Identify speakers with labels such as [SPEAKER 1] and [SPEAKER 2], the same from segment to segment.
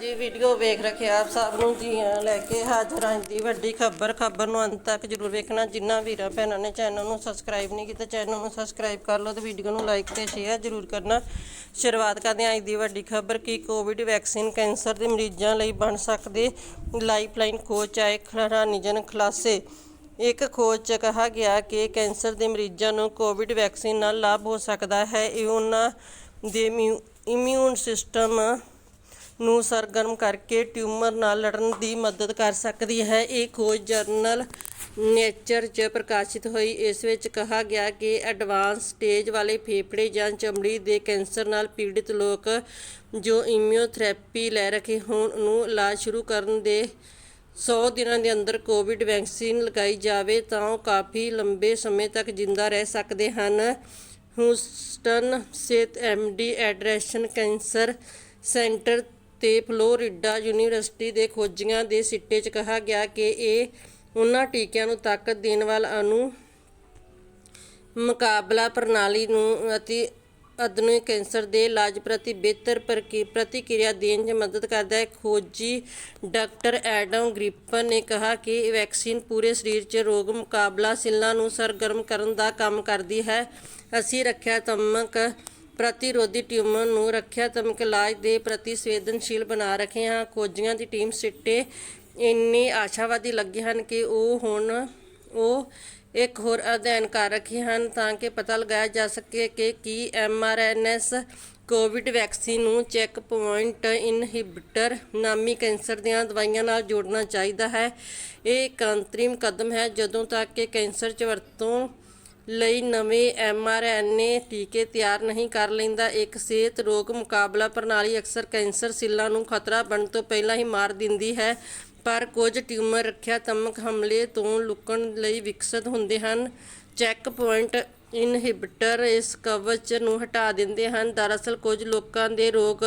[SPEAKER 1] ਜੀ ਵੀਡੀਓ ਵੇਖ ਰੱਖੇ ਆਪ ਸਭ ਨੂੰ, ਜੀਆਂ ਲੈ ਕੇ ਹਾਜ਼ਰ ਹਾਂ। ਦੀ ਵੱਡੀ ਖਬਰ ਖਬਰ ਨੂੰ ਅੰਤ ਤੱਕ ਜਰੂਰ ਵੇਖਣਾ। ਜਿਨ੍ਹਾਂ ਵੀਰਾਂ ਭੈਣਾਂ ਨੇ ਚੈਨਲ ਨੂੰ ਸਬਸਕ੍ਰਾਈਬ ਨਹੀਂ ਕੀਤਾ ਚੈਨਲ ਨੂੰ ਸਬਸਕ੍ਰਾਈਬ ਕਰ ਲਓ ਤੇ ਵੀਡੀਓ ਨੂੰ ਲਾਈਕ ਤੇ ਸ਼ੇਅਰ ਜਰੂਰ ਕਰਨਾ। ਸ਼ੁਰੂਆਤ ਕਰਦੇ ਹਾਂ ਅੱਜ ਦੀ ਵੱਡੀ ਖਬਰ ਕਿ ਕੋਵਿਡ ਵੈਕਸੀਨ ਕੈਂਸਰ ਦੇ ਮਰੀਜ਼ਾਂ ਲਈ ਬਣ ਸਕਦੇ ਲਾਈਫਲਾਈਨ ਖੋਜ ਆਏ ਖਰਾਨੀਜਨ ਖੁਲਾਸੇ। ਇੱਕ ਖੋਜ 'ਚ ਕਿਹਾ ਗਿਆ ਕਿ ਕੈਂਸਰ ਦੇ ਮਰੀਜ਼ਾਂ ਨੂੰ ਕੋਵਿਡ ਵੈਕਸੀਨ ਨਾਲ ਲਾਭ ਹੋ ਸਕਦਾ ਹੈ। ਇਹ ਉਹਨਾਂ ਦੇ ਇਮਿਊ- ਇਮਿਊਨ ਸਿਸਟਮ ਨੂੰ ਸਰਗਰਮ ਕਰਕੇ ਟਿਊਮਰ ਨਾਲ ਲੜਨ ਦੀ ਮਦਦ ਕਰ ਸਕਦੀ ਹੈ। ਇਹ ਖੋਜ ਜਰਨਲ ਨੇਚਰ 'ਚ ਪ੍ਰਕਾਸ਼ਿਤ ਹੋਈ। ਇਸ ਵਿੱਚ ਕਿਹਾ ਗਿਆ ਕਿ ਐਡਵਾਂਸ ਸਟੇਜ ਵਾਲੇ ਫੇਫੜੇ ਜਾਂ ਚਮੜੀ ਦੇ ਕੈਂਸਰ ਨਾਲ ਪੀੜਿਤ ਲੋਕ ਜੋ ਇਮਿਊਥੈਰੇਪੀ ਲੈ ਰਹੇ ਹੋਣ ਨੂੰ ਇਲਾਜ ਸ਼ੁਰੂ ਕਰਨ ਦੇ 100 ਦਿਨਾਂ ਦੇ ਅੰਦਰ ਕੋਵਿਡ ਵੈਕਸੀਨ ਲਗਾਈ ਜਾਵੇ ਤਾਂ ਉਹ ਕਾਫੀ ਲੰਬੇ ਸਮੇਂ ਤੱਕ ਜਿੰਦਾ ਰਹਿ ਸਕਦੇ ਹਨ। ਹੂਸਟਨ ਸਥਿਤ ਐਮਡੀ ਐਡਰੈਸ਼ਨ ਕੈਂਸਰ ਸੈਂਟਰ ਤੇ ਫਲੋਰੀਡਾ ਯੂਨੀਵਰਸਿਟੀ ਦੇ ਖੋਜੀਆਂ ਦੇ ਸਿੱਟੇ 'ਚ ਕਿਹਾ ਗਿਆ ਕਿ ਇਹ ਉਹਨਾਂ ਟੀਕਿਆਂ ਨੂੰ ਤਾਕਤ ਦੇਣ ਵਾਲਾ ਅਣੂ ਮੁਕਾਬਲਾ ਪ੍ਰਣਾਲੀ ਨੂੰ ਅਤੇ ਆਧੁਨਿਕ ਕੈਂਸਰ ਦੇ ਇਲਾਜ ਪ੍ਰਤੀ ਬਿਹਤਰ ਪ੍ਰਕੀ- ਪ੍ਰਤੀਕਿਰਿਆ ਦੇਣ 'ਚ ਮਦਦ ਕਰਦਾ ਹੈ। ਖੋਜੀ ਡਾਕਟਰ ਐਡਮ ਗ੍ਰਿਪਨ ਨੇ ਕਿਹਾ ਕਿ ਇਹ ਵੈਕਸੀਨ ਪੂਰੇ ਸਰੀਰ 'ਚ ਰੋਗ ਮੁਕਾਬਲਾ ਸੈੱਲਾਂ ਨੂੰ ਸਰਗਰਮ ਕਰਨ ਦਾ ਕੰਮ ਕਰਦੀ ਹੈ। ਅਸੀਂ ਰੱਖਿਆਤਮਕ ਪ੍ਰਤੀਰੋਧੀ ਟਿਊਮਰ ਨੂੰ ਰੱਖਿਆਤਮਕ ਇਲਾਜ ਦੇ ਪ੍ਰਤੀ ਸੰਵੇਦਨਸ਼ੀਲ ਬਣਾ ਰੱਖੇ ਹਾਂ। ਖੋਜੀਆਂ ਦੀ ਟੀਮ ਸਿੱਟੇ ਇੰਨੇ ਆਸ਼ਾਵਾਦੀ ਲੱਗੇ ਹਨ ਕਿ ਉਹ ਹੁਣ ਉਹ ਇੱਕ ਹੋਰ ਅਧਿਐਨ ਕਰ ਰਹੇ ਹਨ ਤਾਂ ਕਿ ਪਤਾ ਲਗਾਇਆ ਜਾ ਸਕੇ ਕਿ ਕੀ ਐਮਆਰਐਨਐਸ ਕੋਵਿਡ ਵੈਕਸੀਨ ਨੂੰ ਚੈੱਕ ਪੁਆਇੰਟ ਇਨਹਿਬਿਟਰ ਨਾਮੀ ਕੈਂਸਰ ਦੀਆਂ ਦਵਾਈਆਂ ਨਾਲ ਜੋੜਨਾ ਚਾਹੀਦਾ ਹੈ। ਇਹ ਇੱਕ ਅੰਤਰਿਮ ਕਦਮ ਹੈ, ਜਦੋਂ ਤੱਕ ਕਿ ਕੈਂਸਰ 'ਚ ਵਰਤੋਂ ਲਈ ਨਵੇਂ ਐਮਆਰਐਨਏ ਟੀਕੇ ਤਿਆਰ ਨਹੀਂ ਕਰ ਲੈਂਦਾ। ਇੱਕ ਸਿਹਤ ਰੋਗ ਮੁਕਾਬਲਾ ਪ੍ਰਣਾਲੀ ਅਕਸਰ ਕੈਂਸਰ ਸੈੱਲਾਂ ਨੂੰ ਖਤਰਾ ਬਣਨ ਤੋਂ ਪਹਿਲਾਂ ਹੀ ਮਾਰ ਦਿੰਦੀ ਹੈ, ਪਰ ਕੁਝ ਟਿਊਮਰ ਰੱਖਿਆਤਮਕ ਹਮਲੇ ਤੋਂ ਲੁਕਣ ਲਈ ਵਿਕਸਤ ਹੁੰਦੇ ਹਨ। ਚੈੱਕ ਪੁਆਇੰਟ ਇਨਹਿਬਿਟਰ ਇਸ ਕਵਚ ਨੂੰ ਹਟਾ ਦਿੰਦੇ ਹਨ। ਦਰਅਸਲ ਕੁਝ ਲੋਕਾਂ ਦੇ ਰੋਗ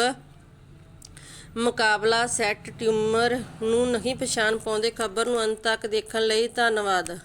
[SPEAKER 1] ਮੁਕਾਬਲਾ ਸੈੱਟ ਟਿਊਮਰ ਨੂੰ ਨਹੀਂ ਪਛਾਣ ਪਾਉਂਦੇ। ਖਬਰ ਨੂੰ ਅੰਤ ਤੱਕ ਦੇਖਣ ਲਈ ਧੰਨਵਾਦ।